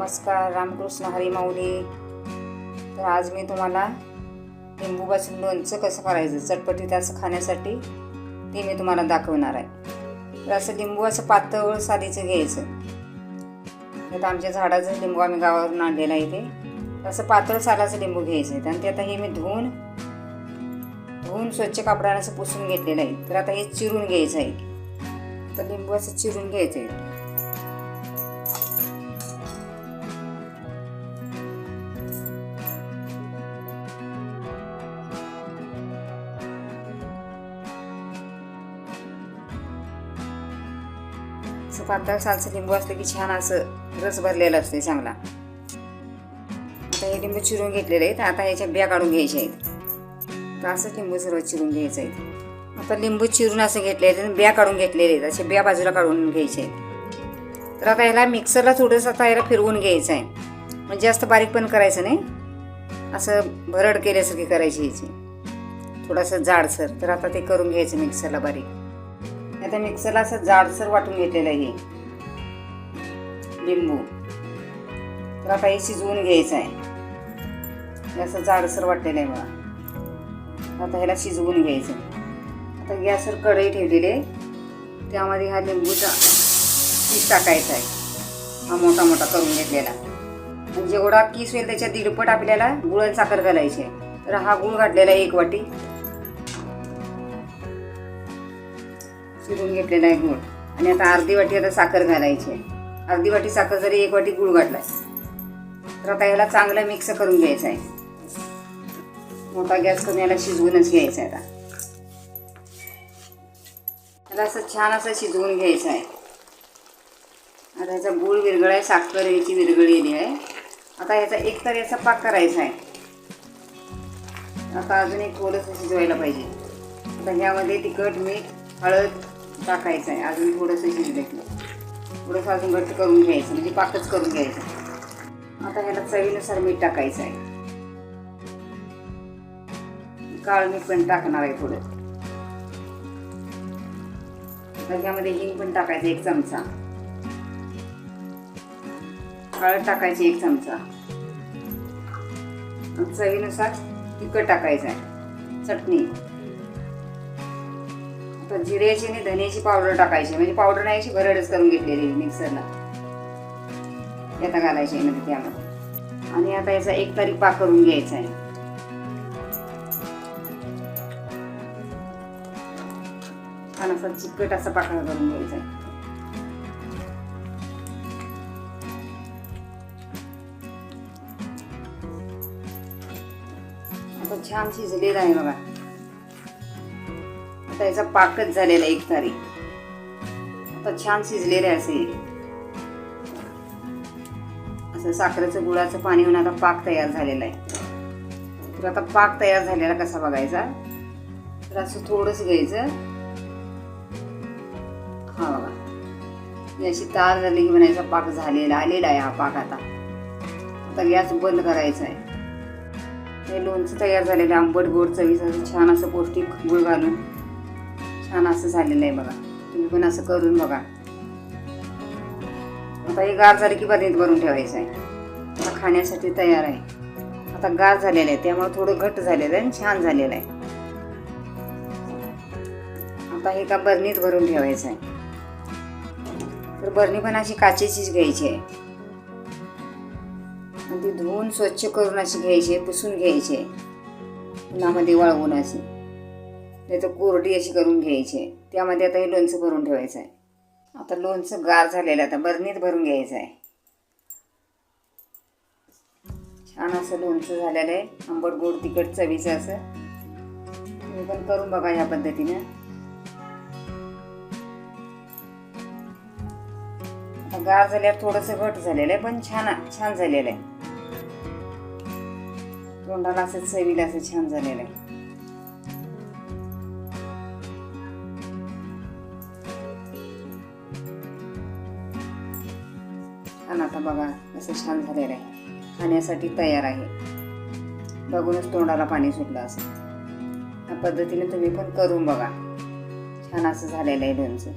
नमस्कार रामकृष्ण हरिमाऊली तर आज मी तुम्हाला लिंबूपासून लोणचं कसं करायचं चटपटीत असं खाण्यासाठी ते मी तुम्हाला दाखवणार आहे. तर असं लिंबू असं पातळ सालीचं घ्यायचं. आता आमच्या झाडाचं लिंबू आम्ही गावावरून आणलेलं आहे ते असं पातळ सालाचं लिंबू घ्यायचं आहे. आणि ते आता हे मी धुवून धुवून स्वच्छ कापडानं असं पुसून घेतलेलं आहे. तर आता हे चिरून घ्यायचं आहे. तर लिंबू असं चिरून घ्यायचं आहे. असं पातळ सालचं लिंबू असलं की छान असं रस भरलेलं असते चांगला. आता हे लिंबू चिरून घेतलेले आहेत. आता ह्याच्या बिया काढून घ्यायच्या आहेत. तर असं लिंबू सर्व चिरून घ्यायचं आहे. आता लिंबू चिरून असं घेतले आहेत आणि बिया काढून घेतलेले आहेत. असे बिया बाजूला काढून घ्यायचे आहेत. तर आता ह्याला मिक्सरला थोडंसं आता ह्याला फिरवून घ्यायचं आहे. म्हणजे जास्त बारीक पण करायचं नाही. असं भरड केल्यासारखी करायची ह्याची. थोडंसं जाडसर. तर आता ते करून घ्यायचं मिक्सरला बारीक. आता मिक्सरला असं जाडसर वाटून घेतलेलं आहे लिंबू. तर आता हे शिजवून घ्यायचं आहे. असं जाडसर वाटलेलं आहे मला आता ह्याला शिजवून घ्यायचं आता गॅसवर कढई ठेवलेली आहे. त्यामध्ये हा लिंबूचा पीस टाकायचा आहे. हा मोठा मोठा करून घेतलेला. आणि जेवढा किस होईल त्याच्या दीडपट आपल्याला गुळ साखर घालायची आहे. तर हा गुळ घातलेला आहे एक वाटी. चिरून घेतलेला आहे गुळ. आणि आता अर्धी वाटी आता साखर घालायची आहे. अर्धी वाटी साखर जरी एक वाटी गुळ घातलाय. तर आता याला चांगलं मिक्स करून घ्यायचं आहे. मोठा गॅस करून याला शिजवूनच घ्यायचा आहे आता. याला असं छान असं शिजवून घ्यायचं आहे. आता ह्याचा गुळ विरगळ आहे साखर याची विरगळलेली आहे. आता ह्याचा एक तर याचा पाक करायचा आहे. आता अजून एक थोडंसं शिजवायला पाहिजे. आता ह्यामध्ये तिखट मीठ हळद टाकायचं आहे अजून थोडंसं शिजलं की थोडंसं अजून घट्ट करून घ्यायचं म्हणजे पाकच करून घ्यायचं. आता ह्याला चवीनुसार मीठ टाकायचं आहे काळ मीठ पण टाकणार आहे थोडं. दग्यामध्ये ह्यामध्ये हिंग पण टाकायचं एक चमचा. हळद टाकायची एक चमचा. चवीनुसार तिखट टाकायचं आहे चटणी. आता जिऱ्याची आणि धन्याची पावडर टाकायची. म्हणजे पावडर नाही अशी भरडच करून घेतलेली मिक्सरला. आता घालायची म्हणजे त्यामध्ये. आणि आता याचा एक तारीख पाक करून घ्यायचा आहे. छान असा चिकट असा पाक करून घ्यायचा आहे. आता छान शिजलेला आहे बघा. आता याचा पाकच झालेला आहे एक तारी आता छान शिजलेले असे. असं साखरेचं गुळाचं पाणी होऊन आता पाक तयार झालेला आहे. तर आता पाक तयार झालेला कसा बघायचा? तर असं थोडंच घ्यायचं. हा बघा. अशी तार झाली की म्हणायचा पाक झालेला आलेला आहे हा पाक आता. आता गॅस बंद करायचा आहे. हे लोणचं तयार झालेलं आंबट गोड चवीसाठी छान असं पौष्टिक गुळ घालून. असं झालेलं आहे बघा. तुम्ही पण असं करून बघा. आता हे गार झाले की बदलीत भरून ठेवायचं आहे. आता खाण्यासाठी तयार आहे. आता गार झालेलं आहे त्यामुळे थोडं घट्ट झालेलं आहे आणि छान झालेलं आहे. आता हे का बरणीत भरून ठेवायचं आहे. तर बरणी पण अशी काचेचीच घ्यायची आहे. आणि ती धुवून स्वच्छ करून अशी घ्यायची आहे पुसून घ्यायची आहे. उन्हामध्ये वाळवून अशी. त्याचं कोरडी अशी करून घ्यायची. आहे त्यामध्ये आता हे लोणचं भरून ठेवायचं आहे आता लोणचं गार झालेलं आहे. आता बरणीत भरून घ्यायचं आहे छान असं लोणचं झालेलं आहे. आंबट गोड तिखट चवीचं असं. तुम्ही पण करून बघा ह्या पद्धतीनं. आता गार झाल्यावर थोडंसं घट झालेलं आहे पण छान छान झालेलं आहे. तोंडाला असं चवीला असं छान झालेलं आहे. छान आता बघा असं छान झालेलं आहे. खाण्यासाठी तयार आहे. बघूनच तोंडाला पाणी सुटलं असं. ह्या पद्धतीने तुम्ही पण करून बघा. छान असं झालेलं आहे लोणचं